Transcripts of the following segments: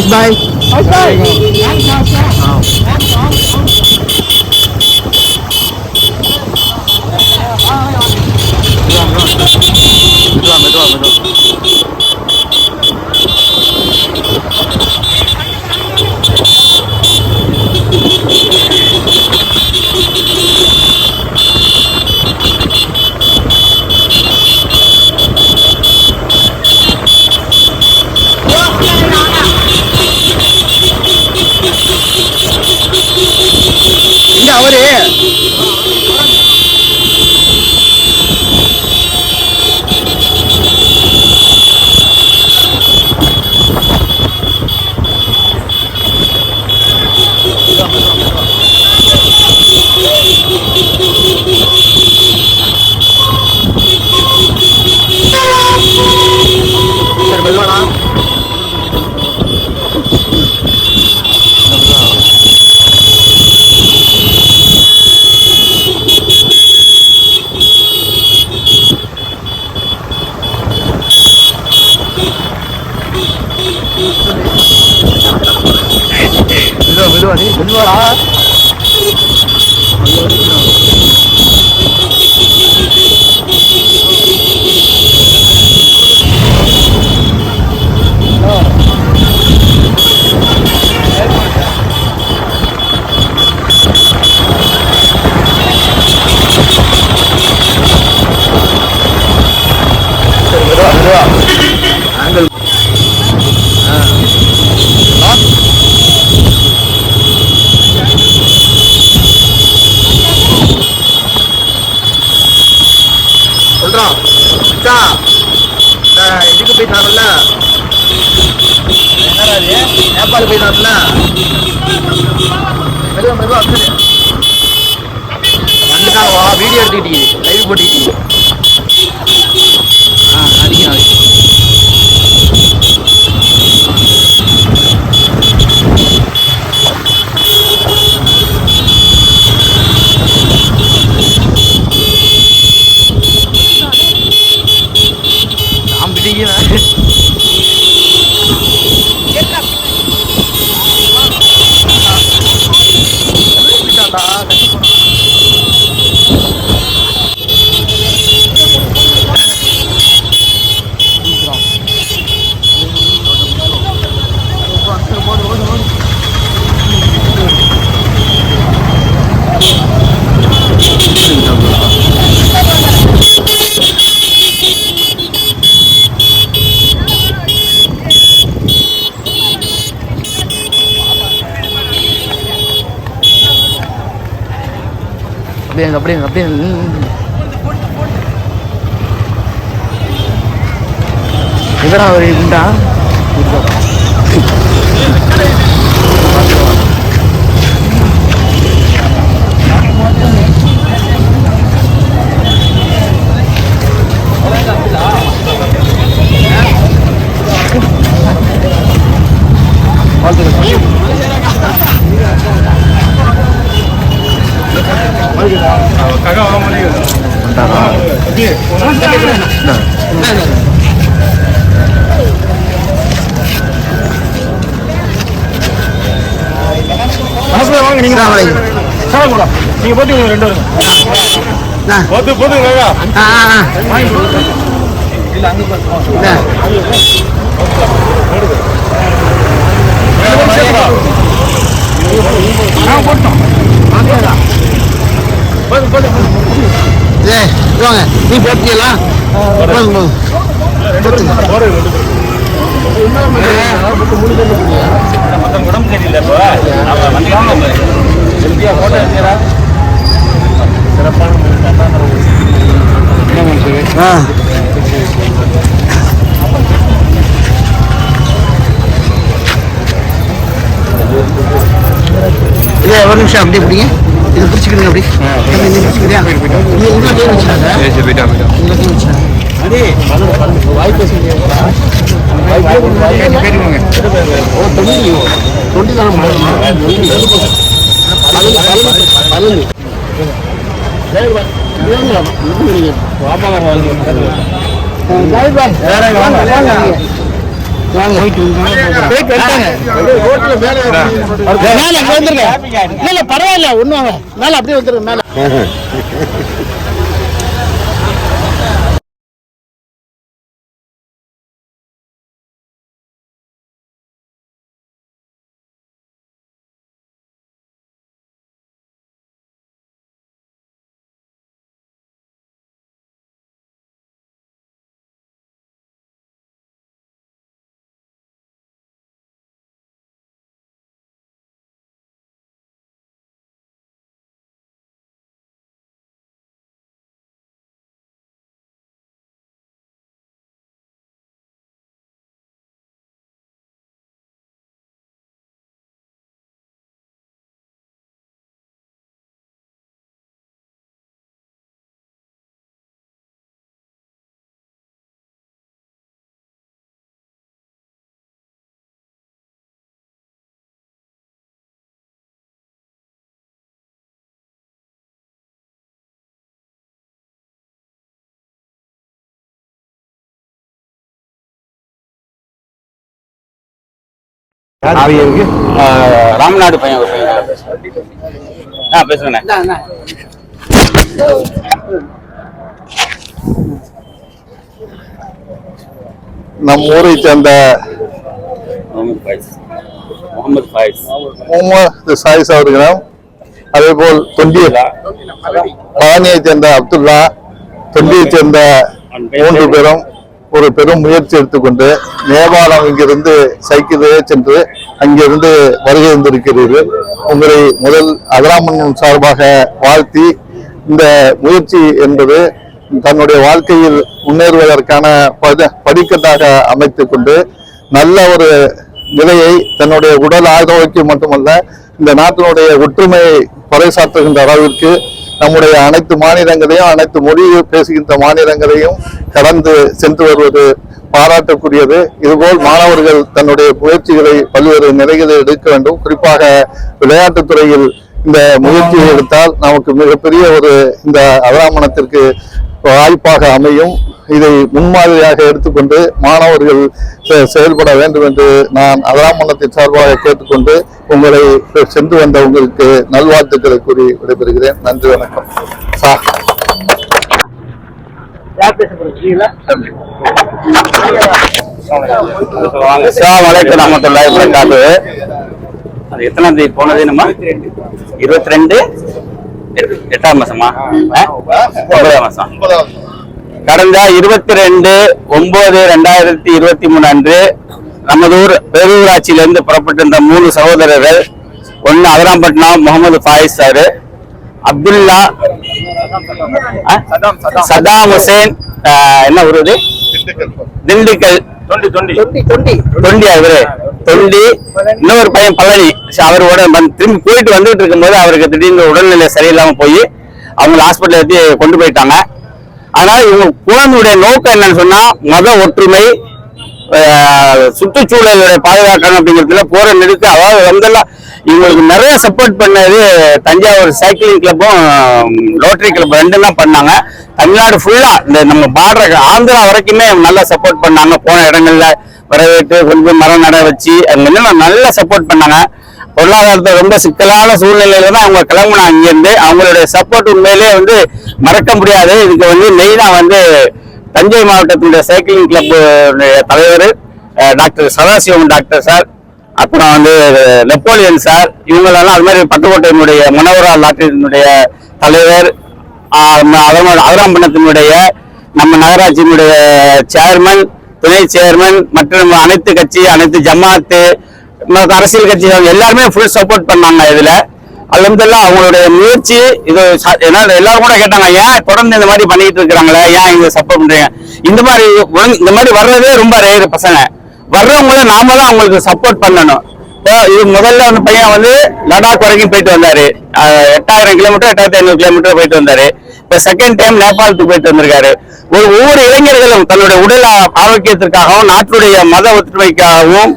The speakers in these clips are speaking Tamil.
好好好。没事没事 எடுத்துக்கிட்டீங்க. லைவ் போட்டுக்கிட்டீங்க ஆ அடிக்கிறேன் நான் பிடிக்கிறேன் அப்படியே அப்படியே அப்படியே இருங்க. அவர் ம். குண்டா வாங்க நீங்க தான் வாங்க. நீங்க போட்டுங்க ரெண்டு வருங்க. போட்டு போட்டுங்க ஆ ஆ ஆ. இந்தா. ஏய், இது வாங்க. நீ போட்டீங்களா போதும் போதும் போட்டுங்க மொத்தம் உடம்பு சரியில்லை இப்போ ஹெல்த்தியாக சிறப்பான ஆ. இல்ல ஒரு நிமிஷம் அப்படியே பிடிங்க. இது பிடிச்சிக்கிடுங்க அப்படி பிடிச்சிக்கிறியா இன்னும் கீழே வச்சிடாத. இங்க கீழே வச்சிடாத. ஓ, தொண்ணூறு. தொண்ணூறு தானே வாங்க, வாங்க. வாங்க போயிட்டு மேல வந்துருங்க. இல்ல பரவாயில்ல ஒண்ணு வாங்க மேல அப்படியே வந்துருங்க மேல. ஆஹ் ராமநாடு பையன் ஒரு பையன் பேசுறேன் ஆ பேசுறேன் நம் ஊரை சேர்ந்த முகமது ஃபைஸ். முகமது சாயிஸ் அவர்களும் அதே போல் தொண்டிய பழனியை சேர்ந்த அப்துல்லா தொண்டியை சேர்ந்த மூன்று பேரும் ஒரு பெரும் முயற்சி எடுத்துக்கொண்டு நேபாளம் இங்கிருந்து சைக்கிளே சென்று அங்கிருந்து வருகை வந்திருக்கிறீர்கள் உங்களை முதல் அகராமன் சார்பாக வாழ்த்தி இந்த முயற்சி என்பது தன்னுடைய வாழ்க்கையில் முன்னேறுவதற்கான பத- படிக்கட்டாக அமைத்து கொண்டு நல்ல ஒரு நிலையை தன்னுடைய உடல் ஆரோக்கியம் மட்டுமல்ல இந்த நாட்டினுடைய ஒற்றுமையை பறைசாற்றுகின்ற அளவிற்கு நம்முடைய அனைத்து மாநிலங்களையும் அனைத்து மொழி பேசுகின்ற மாநிலங்களையும் கடந்து சென்று வருவது பாராட்டக்கூடியது. இதுபோல் மாணவர்கள் தன்னுடைய முயற்சிகளை பல்வேறு நிலைகளில் எடுக்க வேண்டும். குறிப்பாக விளையாட்டுத் துறையில் இந்த முயற்சியை எடுத்தால் நமக்கு மிகப்பெரிய ஒரு இந்த அவராமணத்திற்கு வாய்ப்பாக அமையும். இதை முன்மாதிரியாக எடுத்துக்கொண்டு மாணவர்கள் செ- செயல்பட வேண்டும் என்று நான் அவராமணத்தின் சார்பாக கேட்டுக்கொண்டு உங்களை சென்று வந்த உங்களுக்கு நல்வாழ்த்துக்களை கூறி விடைபெறுகிறேன். நன்றி வணக்கம். சார் அது எத்தனாம் தேதி போனது நம்ம இருபத்தி ரெண்டு. எட்டாம் மாசமா? ஒன்பதாம் மாசம். கடந்த இருபத்தி ரெண்டு ஒன்பது ரெண்டாயிரத்தி இருபத்தி மூணு அன்று நமது ஊர் பேரூராட்சியிலிருந்து புறப்பட்டிருந்த மூணு சகோதரர்கள் ஒன்னு அதிராம்பட்டினம் முகமது ஃபாயிஸ் சாரு அப்துல்லா? சதாம் ஹுசேன் என்ன ஊர் திண்டுக்கல். தொண்டி தொண்டி. தொண்டி இன்னொரு பையன் பழனி. அவரோட வந்து- திரும்பி போயிட்டு வந்துட்டு இருக்கும்போது அவருக்கு திடீர்னு உடல்நிலை சரியில்லாம போய் அவங்க ஹாஸ்பிட்டல் ஏற்றி கொண்டு போயிட்டாங்க. ஆனால் இவங்க குழந்தையுடைய நோக்கம் என்னன்னு சொன்னா மத ஒற்றுமை ஆஹ், சுற்றுச்சூழலை பாதுகாக்கணும் அப்படிங்கிறதுல போற நெடுக்க அதாவது வந்தெல்லாம் இவங்களுக்கு நிறைய சப்போர்ட் பண்ணது தஞ்சாவூர் சைக்கிளிங் கிளப்பும் லோட்டரி கிளப் ரெண்டும் தான் பண்ணாங்க. தமிழ்நாடு ஃபுல்லா இந்த நம்ம பார்டர் ஆந்திரா வரைக்குமே நல்லா சப்போர்ட் பண்ணாங்க. போன இடங்கள்ல வரவேற்று கொண்டு போய் மரம் நட வச்சு அங்க நல்லா சப்போர்ட் பண்ணாங்க. பொருளாதாரத்தை ரொம்ப சிக்கலான சூழ்நிலையில தான் அவங்க கிளம்புனாங்க இங்கிருந்து. அவங்களுடைய சப்போர்ட் உண்மையிலேயே வந்து மறக்க முடியாது. இதுக்கு வந்து மெயினா வந்து தஞ்சை மாவட்டத்தினுடைய சைக்கிளிங் கிளப் தலைவர் டாக்டர் சதாசிவம் டாக்டர் சார். அப்புறம் வந்து நெப்போலியன் சார் இவங்களெல்லாம் அது மாதிரி பட்டுக்கோட்டையினுடைய முனவரா லாட்டரியினுடைய தலைவர் அவராம்பணத்தினுடைய நம்ம நகராட்சியினுடைய சேர்மன் துணை சேர்மன் மற்றும் அனைத்து கட்சி அனைத்து ஜமாத்து அரசியல் கட்சி எல்லாருமே ஃபுல் சப்போர்ட் பண்ணாங்க இதுல. அலமதுல்லா அவங்களுடைய முயற்சி இது ஏன்னா எல்லாரும் கூட கேட்டாங்க ஏன் தொடர்ந்து இந்த மாதிரி பண்ணிட்டு இருக்கிறாங்களே? ஏன் இங்க சப்போர்ட் பண்றீங்க? இந்த மாதிரி இந்த மாதிரி வர்றதே ரொம்ப ரேர் பசங்க. வர்றவங்கள நாம தான் அவங்களுக்கு சப்போர்ட் பண்ணணும். இப்போ இது முதல்ல அந்த பையன் வந்து லடாக் வரைக்கும் போயிட்டு வந்தாரு. எட்டாயிரம் கிலோமீட்டர் எட்டாயிரத்தி ஐநூறு கிலோமீட்டர் போயிட்டு வந்தாரு. இப்போ செகண்ட் டைம் நேபாளத்துக்கு போயிட்டு வந்திருக்காரு. ஒரு ஒவ்வொரு இளைஞர்களும் தன்னுடைய உடல் ஆரோக்கியத்திற்காகவும் நாட்டுடைய மத ஒற்றுமைக்காகவும்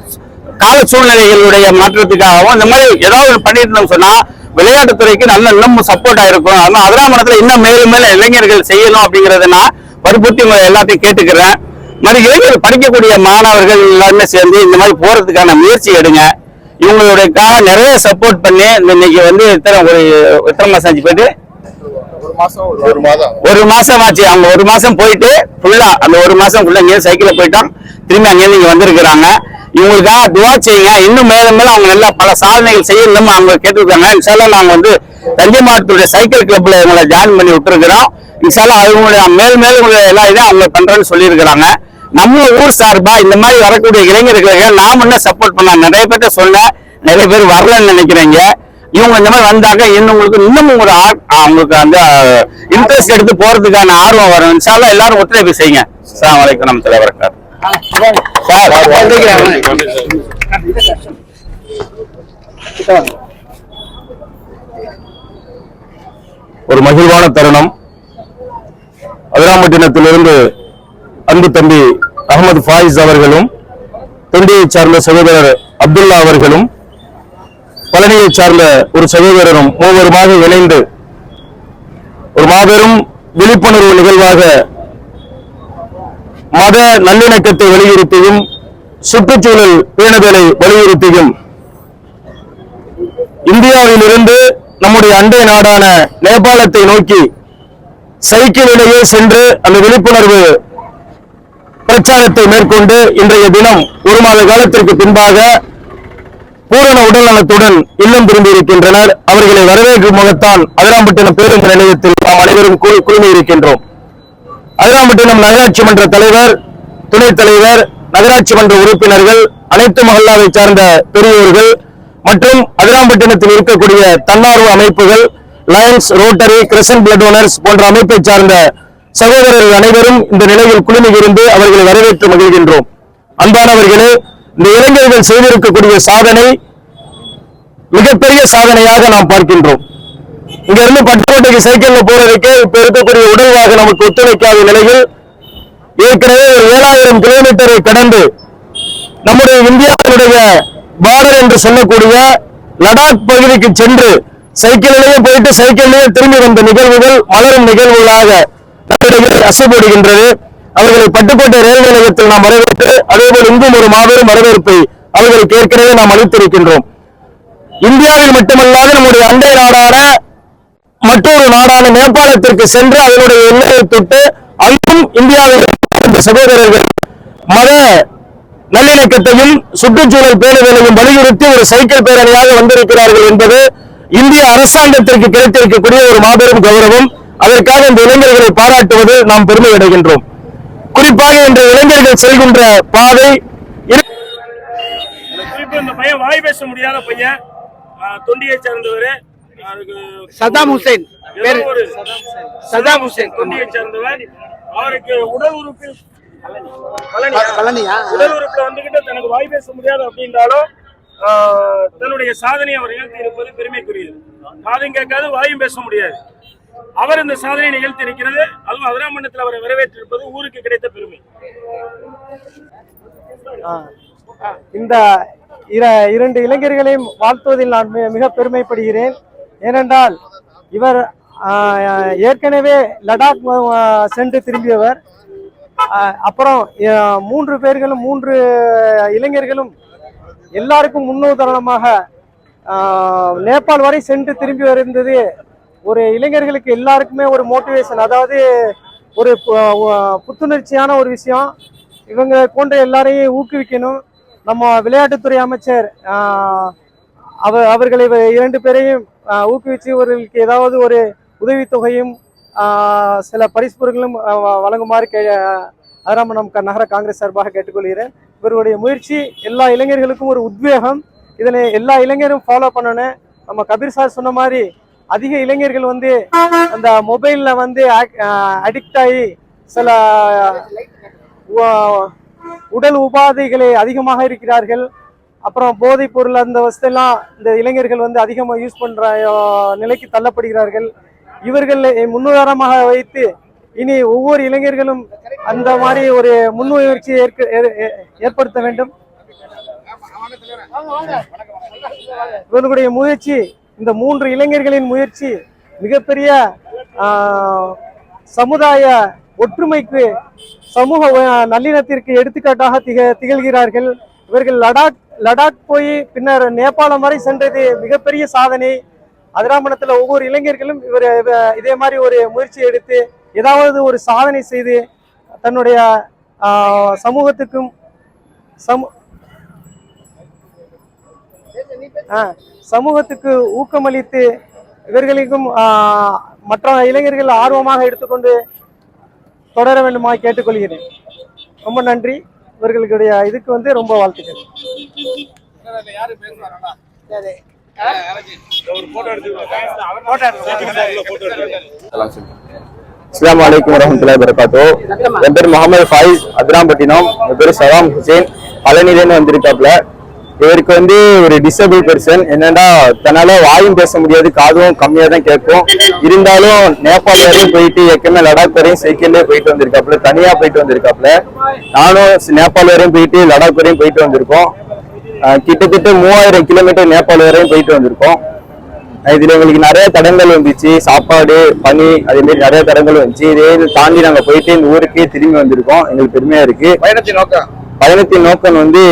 கால சூழ்நிலைகளுடைய மாற்றத்துக்காகவும் இந்த மாதிரி ஏதாவது பண்ணிட்டு இருந்தோம் சொன்னா விளையாட்டுத்துறைக்கு நல்ல இன்னும் சப்போர்ட்டா இருக்கும். அதனால அதனால இன்னும் மேலும் மேலும் இளைஞர்கள் செய்யணும் அப்படிங்கறத நான் வற்புறுத்தி எல்லாத்தையும் கேட்டுக்கிறேன். மாதிரி இளைஞர்கள் படிக்கக்கூடிய மாணவர்கள் எல்லாருமே சேர்ந்து இந்த மாதிரி போறதுக்கான முயற்சி எடுங்க. இவங்களுடைய நிறைய சப்போர்ட் பண்ணி இன்னைக்கு வந்து இத்தனை ஒரு எத்தனை மாசம் ஆச்சு போயிட்டு? ஒரு மாதம் ஒரு மாசம் ஆச்சு. அவங்க ஒரு மாசம் போயிட்டு ஃபுல்லா அந்த ஒரு மாசம் ஃபுல்லா இங்கே சைக்கிள்ல போயிட்டோம். திரும்பி அங்கேருந்து இங்க வந்திருக்கிறாங்க. இவங்களுக்காக துவா செய்யுங்க. இன்னும் மேலும் மேலும் அவங்க நல்லா பல சாதனைகள் செய்யணும் அவங்க கேட்டிருக்காங்க. இன்ஷால்லா நாங்க வந்து தஞ்சை மாவட்டத்துடைய சைக்கிள் கிளப்ல இவங்களை ஜாயின் பண்ணி விட்டுருக்கிறோம். இன்ஷால்லா அவங்களுடைய மேல் மேலும் உங்களுடைய எல்லா இதையும் அவங்க பண்றேன்னு சொல்லியிருக்கிறாங்க. நம்ம ஊர் சார்பா இந்த மாதிரி வரக்கூடிய இளைஞர்களுக்கு நாம என்ன சப்போர்ட் பண்ண நிறைய பேர்ட்ட சொன்னேன் நிறைய பேர் வரலன்னு நினைக்கிறீங்க. இவங்க இந்த மாதிரி வந்தாக்க இன்னும் உங்களுக்கு இன்னும் ஒரு ஆர்- அவங்களுக்கு அந்த இன்ட்ரெஸ்ட் எடுத்து போறதுக்கான ஆர்வம் வரும். இன்ஷால்லா எல்லாரும் ஒத்துழைப்பு செய்யுங்க. சார் வரைக்கும் நம்ம தலைவரக்கார் சார் ஒரு மகிழ்வான தருணம். அதிராம்பட்டினத்திலிருந்து அன்பு தம்பி அகமது ஃபாயிஸ் அவர்களும் தொண்டியைச் சார்ந்த சகோதரர் அப்துல்லா அவர்களும் பழனியை சார்ந்த ஒரு சகோதரரும் மூவருமாக இணைந்து ஒரு மாபெரும் விழிப்புணர்வு நிகழ்வாக மத நல்லிணக்கத்தை வலியுறுத்தியும் சுற்றுச்சூழல் பேணுதலை வலியுறுத்தியும் இந்தியாவிலிருந்து நம்முடைய அண்டை நாடான நேபாளத்தை நோக்கி சைக்கிளிலேயே சென்று அந்த விழிப்புணர்வு பிரச்சாரத்தை மேற்கொண்டு இன்றைய தினம் ஒரு மாத காலத்திற்கு பின்பாக பூரண உடல் நலத்துடன் இல்லம் திரும்பியிருக்கின்றனர் அவர்களை வரவேற்கும் முகத்தான் அதிராம்பட்டினம் பேருந்து நிலையத்தில் நாம் அனைவரும் குழுமி இருக்கின்றோம். அதிராம்பட்டினம் நகராட்சி மன்ற தலைவர் துணைத் தலைவர் நகராட்சி மன்ற உறுப்பினர்கள் அனைத்து மகல்லாவை சார்ந்த பெரியோர்கள் மற்றும் அதிராம்பட்டினத்தில் இருக்கக்கூடிய தன்னார்வ அமைப்புகள் Lions Rotary Crescent blood donors போன்ற அமைப்பை சார்ந்த சகோதரர்கள் அனைவரும் இந்த நிலையில் குழுமி அவர்களை வரவேற்று மகிழ்கின்றோம். அன்பானவர்களே இந்த இளைஞர்கள் செய்திருக்கக்கூடிய சாதனை மிகப்பெரிய சாதனையாக நாம் பார்க்கின்றோம். இங்க இருந்து பட்டுக்கோட்டைக்கு சைக்கிள்ல போறதுக்கு இப்ப இருக்கக்கூடிய உடல் வாகனம் நமக்கு ஒத்துழைக்காத நிலையில் ஏற்கனவே ஒரு ஏழாயிரம் கிலோமீட்டரை கடந்து நம்முடைய இந்தியாவினுடைய பாரர் என்று சொல்லக்கூடிய லடாக் பகுதிக்கு சென்று சைக்கிளிலேயே போயிட்டு சைக்கிளிலேயே திரும்பி வந்த நிகழ்வுகள் மலரும் நிகழ்வுகளாக நம்மிடையே அசைபடுகின்றது அவர்களை பட்டுக்கோட்டை ரயில் நிலையத்தில் நாம் வரவேற்று அதேபோல் இங்கும் ஒரு மாபெரும் வரவேற்பை அவர்களுக்கு ஏற்கனவே நாம் அளித்திருக்கின்றோம். இந்தியாவில் மட்டுமல்லாது நம்முடைய அண்டை நாடான மற்றொரு நாடான நேபாளத்திற்கு சென்று அதனுடைய எல்லையை தொட்டு அங்கும் இந்தியாவில் இந்த சகோதரர்கள் மத நல்லிணக்கத்தையும் சுற்றுச்சூழல் பேணுதலையும் வலியுறுத்தி ஒரு சைக்கிள் பேரணியாக வந்திருக்கிறார்கள் என்பது இந்திய அரசாங்கத்திற்கு கிடைத்திருக்கக்கூடிய ஒரு மாபெரும் கௌரவம் அதற்காக இந்த இளைஞர்களை பாராட்டுவது நாம் பெருமை அடைகின்றோம். குறிப்பாக இந்த இளைஞர்கள் செல்கின்ற பாதை இந்த பையன் வாய் பேச முடியாத பையன் தொண்டியை சேர்ந்தவர். அவருக்கு சதாம் ஹுசேன். சதாம் ஹுசேன். தொண்டியை சேர்ந்தவர். அவருக்கு உடல் பழனியா உடல் உறுப்புல வந்துகிட்டு தனக்கு வாய் பேச முடியாது அப்படின்றாலும் தன்னுடைய சாதனையை அவர் நிகழ்த்தி இருப்பது பெருமைக்குரியது. காதும் கேட்காது வாயும் பேச முடியாது. அவர் இந்த சாதனையை நிகழ்த்தி இருக்கிறது. அதுவும் அதிராமண்டத்தில் அவரை வரவேற்றிருப்பது ஊருக்கு கிடைத்த பெருமை. இந்த இரண்டு இளைஞர்களையும் வாழ்த்துவதில் நான் மிக பெருமைப்படுகிறேன். ஏனென்றால் இவர் ஆஹ், ஏற்கனவே லடாக் சென்று திரும்பியவர். அப்புறம் மூன்று பேர்களும் மூன்று இளைஞர்களும் எல்லாருக்கும் முன்னுதாரணமாக நேபாள் வரை சென்று திரும்பி வருந்தது ஒரு இளைஞர்களுக்கு எல்லாருக்குமே ஒரு மோட்டிவேஷன் அதாவது ஒரு பு- புத்துணர்ச்சியான ஒரு விஷயம். இவங்க போன்ற எல்லாரையும் ஊக்குவிக்கணும். நம்ம விளையாட்டுத்துறை அமைச்சர் அவர் அவ அவர்களை இரண்டு பேரையும் ஊக்குவித்து ஊக்குவிச்சு இவர்களுக்கு ஏதாவது ஒரு உதவித்தொகையும் சில பரிசு பொருட்களும் வழங்குமாறு கே அதிராமணம் க- நகர காங்கிரஸ் சார்பாக கேட்டுக்கொள்கிறேன். இவருடைய முயற்சி எல்லா இளைஞர்களுக்கும் ஒரு உத்வேகம். இதனை எல்லா இளைஞரும் ஃபாலோ பண்ணணும். நம்ம கபீர் சார் சொன்ன மாதிரி அதிக இளைஞர்கள் வந்து அந்த மொபைலில் வந்து அடிக்ட் ஆகி சில உடல் உபாதைகளை அதிகமாக இருக்கிறார்கள். அப்புறம் போதைப் பொருள் அந்த வசதியெல்லாம் இந்த இளைஞர்கள் வந்து அதிகமாக யூஸ் பண்ணுற நிலைக்கு தள்ளப்படுகிறார்கள். இவர்கள் முன்னுதாரணமாக வைத்து இனி ஒவ்வொரு இளைஞர்களும் அந்த மாதிரி ஒரு முன்முயற்சியை ஏற்க ஏ- ஏ- ஏற்படுத்த வேண்டும். இவர்களுடைய முயற்சி இந்த மூன்று இளைஞர்களின் முயற்சி மிகப்பெரிய ஆஹ், சமுதாய ஒற்றுமைக்கு சமூக நல்லினத்திற்கு நல்லிணத்திற்கு எடுத்துக்காட்டாக திக திகழ்கிறார்கள். இவர்கள் லடாக் லடாக் போய் பின்னர் நேபாளம் வரை சென்றது மிகப்பெரிய சாதனை. அதிராமணத்தில் ஒவ்வொரு இளைஞர்களும் இவர் இதே மாதிரி ஒரு முயற்சி எடுத்து ஏதாவது ஒரு சாதனை செய்து தன்னுடைய சமூகத்துக்கும் சமூ சமூகத்துக்கு ஊக்கமளித்து இவர்களுக்கும் மற்ற இளைஞர்கள் ஆர்வமாக எடுத்துக்கொண்டு தொடர வேண்டுமா கேட்டுக்கொள்கிறேன். ரொம்ப நன்றி. இவர்களுடைய இதுக்கு வந்து ரொம்ப வாழ்த்துக்கள். அஸ்லாம் வலைக்கம் வரமத்துல்லாஹி வரகாத்தோ என் பேர் முகமது ஃபாயிஸ் அதிராம்பட்டினம் என் பேர் சலாம் ஹுசேன். பழனிலேருந்து வந்திருக்காப்ல இவருக்கு வந்து ஒரு டிசபிள் பர்சன் என்னன்னா தன்னால வாயும் பேச முடியாது காதும் கம்மியாக தான் கேட்கும். இருந்தாலும் நேபாள் வரையும் போயிட்டு ஏற்கனவே லடாக் வரையும் சைக்கிள்லேயே போயிட்டு வந்திருக்காப்ல தனியாக போயிட்டு வந்திருக்காப்ல நானும் நேபாள் வரையும் போயிட்டு லடாக் வரையும் போயிட்டு வந்திருக்கோம். கிட்டத்தட்ட மூவாயிரம் கிலோமீட்டர் நேபாள் வரையும் போயிட்டு வந்திருக்கோம். இதுல எங்களுக்கு நிறைய தடங்கள் வந்துச்சு. சாப்பாடு பனி அதே மாதிரி நிறைய தடங்கள் வந்துச்சு. இதே தாண்டி நாங்க போயிட்டு இந்த ஊருக்கே திரும்பி வந்திருக்கோம். எங்களுக்கு பெருமையா இருக்கு. பயணத்தின் நோக்கம்? பயணத்தின் நோக்கம் வந்து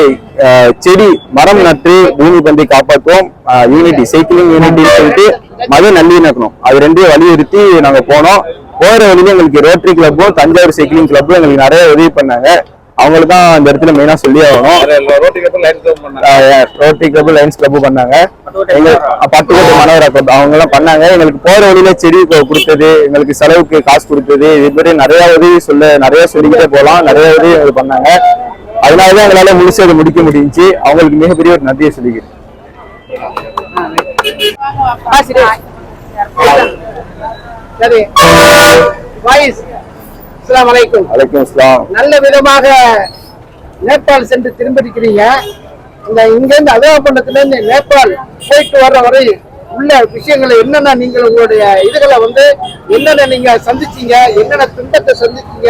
செடி மரம் நட்டு பூமி பந்தை காப்பாற்றும் யூனிட்டி சைக்கிளிங் யூனிட்டி சொல்லிட்டு மத நல்லிணக்கணும் அது ரெண்டையும் வலியுறுத்தி நாங்க போனோம். போற வழியில எங்களுக்கு ரோட்டரி கிளப்பும் தஞ்சாவூர் சைக்கிளிங் கிளப்பும் எங்களுக்கு நிறைய உதவி பண்ணாங்க. அவங்களுக்கு தான் இந்த இடத்துல மெயினா சொல்லி ஆகணும் ரோட்டரி கிளப் லைன்ஸ் கிளப் பண்ணாங்க எங்க பட்டுக்கோட்டை மனோரா கிளப் அவங்க எல்லாம் பண்ணாங்க எங்களுக்கு போற வழியில செடி கொடுத்தது எங்களுக்கு செலவுக்கு காசு கொடுத்தது இது மாதிரி நிறைய உதவி சொல்ல நிறைய சொல்லிக்கிட்டே போலாம் நிறைய உதவி எங்களுக்கு பண்ணாங்க அதனாலதான் எங்களால முழுசு அதை முடிக்க முடிஞ்சுச்சு அவங்களுக்கு மிகப்பெரிய ஒரு நன்றியை சொல்லிக்கிறேன் சரி வாயிஸ் அஸ்ஸலாமு அலைக்கும். வலைக்கம் அஸ்லாம் நல்ல விதமாக நேபாள் சென்று திரும்பிருக்கிறீங்க இந்த இங்கிருந்து அகவப்பண்ணத்துல இருந்து நேபாள் போயிட்டு வர்ற வரை உள்ள விஷயங்களை என்னென்ன நீங்கள் உங்களுடைய இதுகளை வந்து என்னென்ன நீங்க சந்திச்சீங்க என்னென்ன துன்பத்தை சந்திச்சீங்க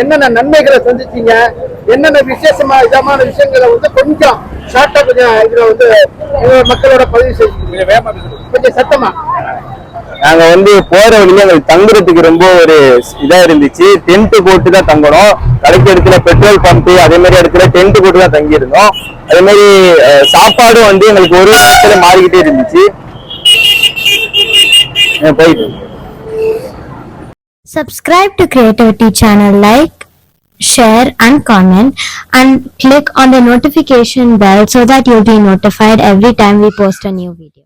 என்னென்ன நன்மைகளை சந்திச்சீங்க என்னென்ன விசேஷமா இதமான விஷயங்களை வந்து கொஞ்சம் ஷார்ட்டா கொஞ்சம் இதுல வந்து மக்களோட பதிவு செஞ்சு கொஞ்சம் சத்தமா. நாங்க வந்து போற வழியில எங்களுக்கு தங்குறதுக்கு ரொம்ப ஒரு இதா இருந்துச்சு. டென்ட் போட்டு தான் தங்கணும். கடைக்கு இடத்துல பெட்ரோல் பம்ப் அதே மாதிரி இடத்துல டென்ட் போட்டு தான் தங்கி இருந்தோம் அதே மாதிரி சாப்பாடும் வந்து எங்களுக்கு ஒரு இடத்துல மாறிக்கிட்டே இருந்துச்சு. போயிட்டு Subscribe to Creativity channel, like, share and comment and click on the notification bell so that you'll be notified every time we post a new video.